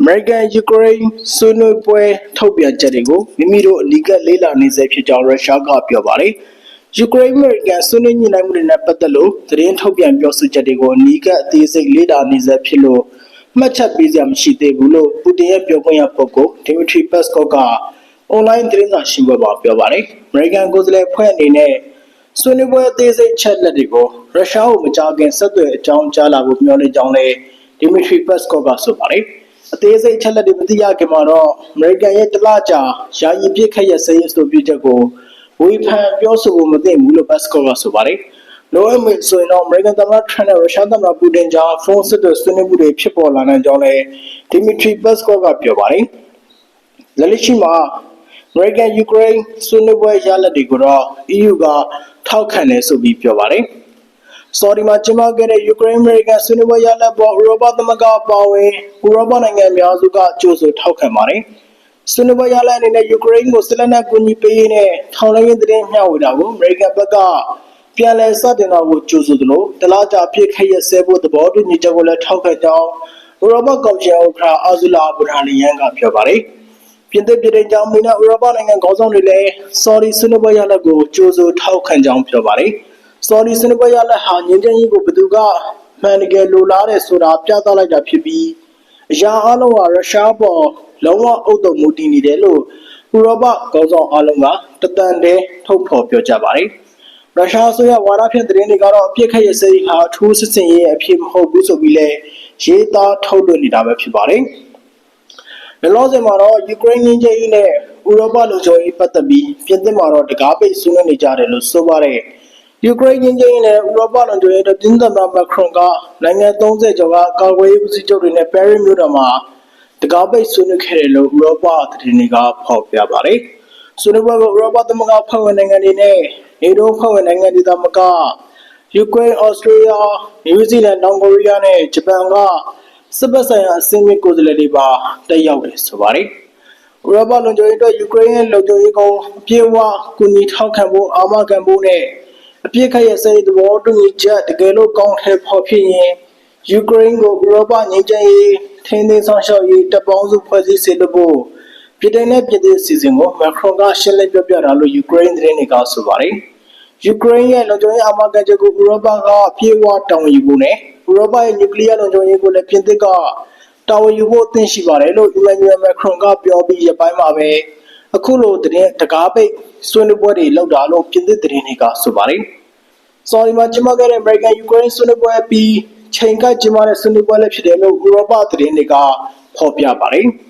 American Ukraine ဆွေးနွေးပွဲထုတ်ပြန်ချက်တွေကိုမိမိတို့အလီကလေးလာနေစေဖြစ်ကြောင်းရုရှားကပြောပါတယ်။ Ukraine American ဆွေးနွေးညှိနှိုင်းမှုတွေနဲ့ပတ်သက်လို့သတင်းထုတ်ပြန်ပြောဆိုချက်တွေကိုအနီးကအသေးစိတ်လေးလာနေစေဖြစ်လို့မှတ်ချက်ပေးစရာမရှိသေးဘူးလို့ပူတင်ရဲ့ပြောခွင့်ရပုဂ္ဂိုလ် Dmitry Peskov ကအွန်လိုင်းသတင်းစာရှင်းပွဲမှာပြောပါတယ်။ American ကိုယ်စားလှယ်ဖွဲ့အနေနဲ့ဆွေးနွေးပွဲအသေးစိတ်ချက်လက်တွေကိုရုရှားကိုမကြားခင်ဆက်သွယ်အကြောင်းကြားလာဖို့မျှော်လင့်ကြောင်းလည်း Dmitry Peskov ကဆိုပါတယ်။ အသေးစိတ်ချက်လက်တွေမသိရခင်မှာတော့ American ရဲ့တလကြာယာယီပြစ်ခတ်ရစရေးဆိုပြချက်ကိုဝေဖန်ပြောဆိုဖို့မသင့်ဘူးလို့ Peskov ကဆိုပါတယ်။လိုအပ်မယ်ဆိုရင်တော့ American သမ္မတ Trump နဲ့ရုရှားသမ္မတပူတင်ကြားဖုန်းဆက်သွယ်ဆွေးနွေးမှုတွေဖြစ်ပေါ်လာနိုင်ကြောင်းလည်း Dmitry Peskov ကပြောပါတယ်။လက်ရှိမှာ American Ukraine ဆွေးနွေးပွဲရလဒ်တွေကိုတော့ EU ကထောက်ခံတယ်ဆိုပြီးပြောပါတယ်။ ဆော်ဒီမှာကျင်းပခဲ့တဲ့ Ukraine American ဆွေးနွေးပွဲရလဒ်ပေါ်ဥရောပသမဂ္ဂအပါအဝင်ဥရောပနိုင်ငံအများစုကကြိုဆိုထောက်ခံပါတယ်။ဆွေးနွေးပွဲရလဒ်အနေနဲ့ Ukraine ကိုစစ်လက်နက်ကူညီပေးရေးနဲ့ထောက်လှမ်းရေးသတင်းမျှဝေတာကို American ဘက်ကပြန်လည်စတင်တာကိုကြိုဆိုသလိုတလားကြာအဖြစ်ခရက်ဆဲဖို့သဘောတူညီချက်ကိုလည်းထောက်ခံကြောင်းဥရောပကော်မရှင်ဥက္ကဋ္ဌအာဇူလာဘူရာလီယန်ကပြောပါတယ်။ပြင်သစ်ပြည်ထောင်ဂျာမနီနဲ့ဥရောပနိုင်ငံခေါင်းဆောင်တွေလည်းဆော်ဒီဆွေးနွေးပွဲရလဒ်ကိုကြိုဆိုထောက်ခံကြောင်းပြောပါတယ်။ ဆော်ဒီဆွေးနွေးပွဲရလဒ်ဟာငြိမ်းချမ်းရေးကိုဘယ်သူကမှန်တကယ်လိုလားတယ်ဆိုတာပြသလိုက်တာဖြစ်ပြီးအရာအလုံးဟာရုရှားပေါ်လုံးဝအုပ်တုံမှုတည်နေတယ်လို့ဥရောပခေါင်းဆောင်အလုံးကတတန်တည်းထုတ်ဖော်ပြောကြပါတယ်။ရုရှားအစိုးရဝါဒဖြန့်သတင်းတွေကတော့အပြစ်ခတ်ရစဲဟာအထူးစစ်စင်ရေးအဖြစ်မဟုတ်ဘူးဆိုပြီးလဲရေးသားထုတ်လွှင့်နေတာပဲဖြစ်ပါတယ်။လောလောဆယ်မှာတော့ယူကရိန်းငင်းချက်ကြီးနဲ့ဥရောပလူချုပ်ရေးပတ်သက်ပြီးပြင်သစ်မှာတော့တကားပိတ်ဆွေးနွေးနေကြတယ်လို့ဆိုပါတယ်။ ယူကရိန်းငင်းချက်ကြီးနဲ့ဥရောပလူချုပ်ရေးတတင်းသမ္မတမက်ခရွန်ကနိုင်ငံ30ကျော်ကကာကွယ်ရေးဦးစီးချုပ်တွေနဲ့ပဲရစ်မြို့တော်မှာတကားပိတ်ဆွေးနွေးခဲ့တယ်လို့ဥရောပသတင်းတွေကဖော်ပြပါတယ်။ဆွေးနွေးပွဲကိုဥရောပသမဂ္ဂဖွဲ့ဝင်နိုင်ငံတွေနဲ့နေတိုးဖွဲ့ဝင်နိုင်ငံတွေသာမကယူကရိန်း၊ဩစတြေးလျ၊နယူးဇီလန်၊တောင်ကိုရီးယားနဲ့ဂျပန်ကစစ်ဘက်ဆိုင်ရာအစည်းအဝေးကိုယ်စားလှယ်တွေပါတက်ရောက်တယ်ဆိုပါတယ်။ဥရောပလုံခြုံရေးအတွက်ယူကရိန်းရဲ့လုံခြုံရေးကိုအပြည့်အဝကူညီထောက်ခံဖို့အာမခံဖို့နဲ့ အပြည့်ခတ်ရစဲသဘောတူညီချက်တကယ်လို့ကောင်းထဲဖော်ဖြစ်ရင်ယူကရိန်းကိုဥရောပငြိမ်းချမ်းရေးထိန်းသိမ်းဆောင်ရှောက်ရေးတပ်ပေါင်းစုဖွဲ့စည်းစေလို့ပြည်တိုင်နဲ့ပြည်သူအစီအစဉ်ကိုမက်ခရွန်ကရှင်းလင်းပြောပြတာလို့ယူကရိန်းသတင်းတွေကဆိုပါတယ်။ယူကရိန်းရဲ့လုံခြုံရေးအာမခံချက်ကိုဥရောပကအပြည့်အဝတာဝန်ယူဖို့နဲ့ဥရောပရဲ့နျူကလ িয়ার လုံခြုံရေးကိုလည်းပြင်သစ်ကတာဝန်ယူဖို့အသင့်ရှိပါတယ်လို့အီမန်နျူရယ်မက်ခရွန်ကပြောပြီးရပိုင်းမှာပဲ အခုလိုသတင်းတကားပိတ်ဆွေးနွေးပွဲတွေလုပ်တာလို့ပြင်သစ်သတင်းတွေကဆိုပါတယ်။ဆော်ဒီမှာကျင်းပခဲ့တဲ့ American Ukraine ဆွေးနွေးပွဲပြီးချိန်ကကျင်းပတဲ့ဆွေးနွေးပွဲလည်းဖြစ်တယ်လို့ဥရောပသတင်းတွေကဖော်ပြပါတယ်။